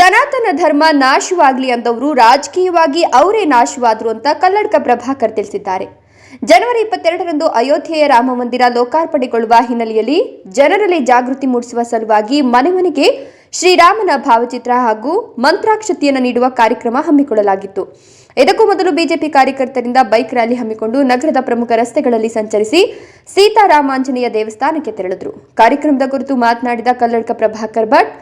ಸನಾತನ ಧರ್ಮ ನಾಶವಾಗ್ಲಿ ಅಂದವರು ರಾಜಕೀಯವಾಗಿ ಅವರೇ ನಾಶವಾದ್ರು ಅಂತ ಕಲ್ಲಡ್ಕ ಪ್ರಭಾಕರ್ ತಿಳಿಸಿದ್ದಾರೆ. ಜನವರಿ ಇಪ್ಪತ್ತೆರಡರಂದು ಅಯೋಧ್ಯೆಯ ರಾಮ ಮಂದಿರ ಲೋಕಾರ್ಪಣೆಗೊಳ್ಳುವ ಹಿನ್ನೆಲೆಯಲ್ಲಿ ಜನರಲ್ಲಿ ಜಾಗೃತಿ ಮೂಡಿಸುವ ಸಲುವಾಗಿ ಮನೆ ಮನೆಗೆ ಶ್ರೀರಾಮನ ಭಾವಚಿತ್ರ ಹಾಗೂ ಮಂತ್ರಾಕ್ಷತೆಯನ್ನು ನೀಡುವ ಕಾರ್ಯಕ್ರಮ ಹಮ್ಮಿಕೊಳ್ಳಲಾಗಿತ್ತು. ಇದಕ್ಕೂ ಮೊದಲು ಬಿಜೆಪಿ ಕಾರ್ಯಕರ್ತರಿಂದ ಬೈಕ್ ರ್ಯಾಲಿ ಹಮ್ಮಿಕೊಂಡು ನಗರದ ಪ್ರಮುಖ ರಸ್ತೆಗಳಲ್ಲಿ ಸಂಚರಿಸಿ ಸೀತಾರಾಮಾಂಜನೇಯ ದೇವಸ್ಥಾನಕ್ಕೆ ತೆರಳಿದ್ರು. ಕಾರ್ಯಕ್ರಮದ ಕುರಿತು ಮಾತನಾಡಿದ ಕಲ್ಲಡ್ಕ ಪ್ರಭಾಕರ್ ಭಟ್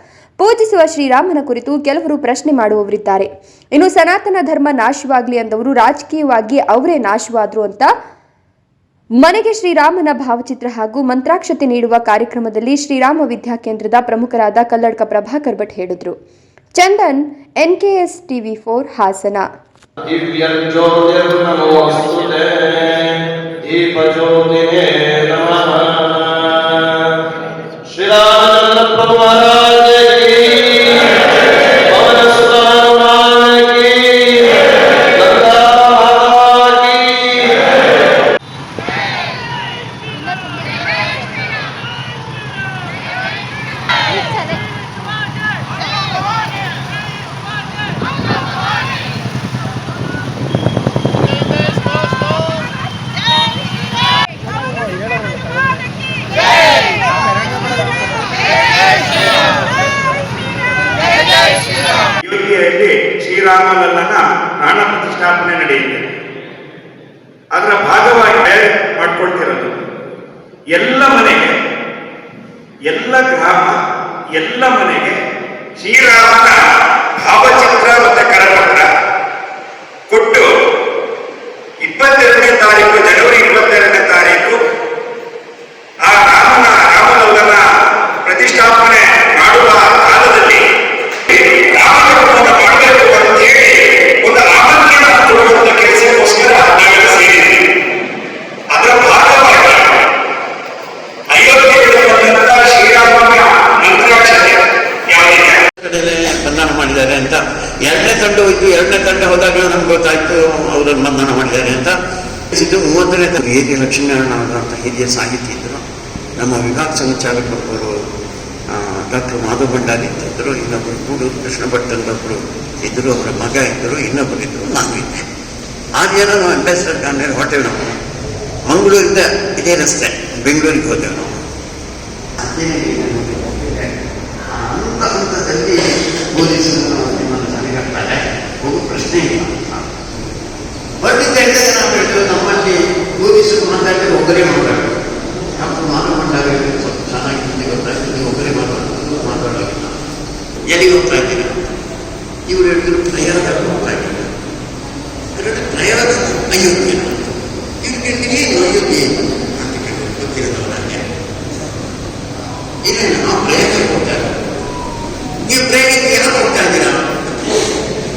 ಪೂಜಿಸುವ ಶ್ರೀರಾಮನ ಕುರಿತು ಕೆಲವರು ಪ್ರಶ್ನೆ ಮಾಡುವವರಿದ್ದಾರೆ. ಇನ್ನು ಸನಾತನ ಧರ್ಮ ನಾಶವಾಗಲಿ ಅಂದವರು ರಾಜಕೀಯವಾಗಿ ಅವರೇ ನಾಶವಾದ್ರು ಅಂತ ಮನೆಗೆ ಶ್ರೀರಾಮನ ಭಾವಚಿತ್ರ ಹಾಗೂ ಮಂತ್ರಾಕ್ಷತೆ ನೀಡುವ ಕಾರ್ಯಕ್ರಮದಲ್ಲಿ ಶ್ರೀರಾಮ ವಿದ್ಯಾ ಕೇಂದ್ರದ ಪ್ರಮುಖರಾದ ಕಲ್ಲಡ್ಕ ಪ್ರಭಾಕರ್ ಭಟ್ ಹೇಳಿದ್ರು. Chandan N K S TV four, Hassan. ಶ್ರೀರಾಮಲಲ್ಲನ ಪ್ರಾಣ ಪ್ರತಿಷ್ಠಾಪನೆ ನಡೆಯುತ್ತೆ. ಅದರ ಭಾಗವಾಗಿ ಮಾಡ್ಕೊಳ್ತಿರೋದು. ಎಲ್ಲ ಮನೆಗೆ, ಎಲ್ಲ ಗ್ರಾಮ, ಎಲ್ಲ ಮನೆಗೆ ಶ್ರೀರಾಮನ ಭಾವಚಿತ್ರ ಮತ್ತೆ ಕರಪತ್ರ ಕೊಟ್ಟು ಇಪ್ಪತ್ತೆರಡನೇ ತಾರೀಕು ಜನವರಿ ಮಾಡಿದ್ದಾರೆ ಅಂತ. ಎರಡನೇ ತಂಡ ಹೋಯ್ತು. ಎರಡನೇ ತಂಡ ಹೋದಾಗ ನಮ್ಗೆ ಗೊತ್ತಾಯ್ತು ಅವರು ಬಂಧನ ಮಾಡಿದ್ದಾರೆ ಅಂತ. ಇದು ಮೂವತ್ತನೇ ತಂಡ ಹಿರಿಯ ಲಕ್ಷ್ಮೀನಾರಾಯಣ ಅಂತ ಹಿರಿಯ ಸಾಹಿತಿ ಇದ್ದರು ನಮ್ಮ ವಿಭಾಗ ಸಂಚಾಲಕರು ಡಾಕ್ಟರ್ ಮಾಧವ ಭಂಡಾರಿ ಅಂತ ಇದ್ದರು ಇನ್ನೊಬ್ಬರು ಗೂಡೂರು ಕೃಷ್ಣ ಭಟ್ ಅಂತ ಇದ್ದರು. ಅವರ ಮಗ ಇದ್ದರು. ಇನ್ನೊಬ್ಬರು ಇದ್ದರು. ನಾನು ಇದ್ದೆ. ಆ ನಾವು ಅಂಬೇಡ್ಕರ್ ಗಾಂಧಿ ಹೋಟೆಲ್ ನಾವು. ಮಂಗಳೂರಿಂದ ಇದೇ ರಸ್ತೆ. ಬೆಂಗಳೂರಿಗೆ ಹೋದೆವು ನಾವು. ಹಂತ ಬೋಧಿಸಲು ನಿಮ್ಮನ್ನು ತಡೆಗಟ್ತಾರೆ ಹೋಗೋ, ಪ್ರಶ್ನೆ ಇಲ್ಲ. ಹೊರಟಿದ್ದ ಹೇಳಿದಾಗ ನಾವು ಹೇಳ್ತೇವೆ ನಮ್ಮಲ್ಲಿ ಬೋಧಿಸಲು ಮಾತಾಡಿದ್ರೆ ಒಬ್ಬರೇ ಮಾತಾಡೋದು ಮಾತು ಮಾತನಾಡಿದಾಗ ಸ್ವಲ್ಪ ಚೆನ್ನಾಗಿ ಹಿಂದಿ ಒಗ್ಗರೆ ಮಾತಾಡೋದು ಮಾತಾಡೋದಿಲ್ಲ. ಎಲ್ಲಿಗೆ ಹೋಗ್ತಾ ಇದ್ದೀರಾ? ಇವ್ರು ಹೇಳಿದ್ರು ತಯಾರಾಗಿ ಹೋಗ್ತಾ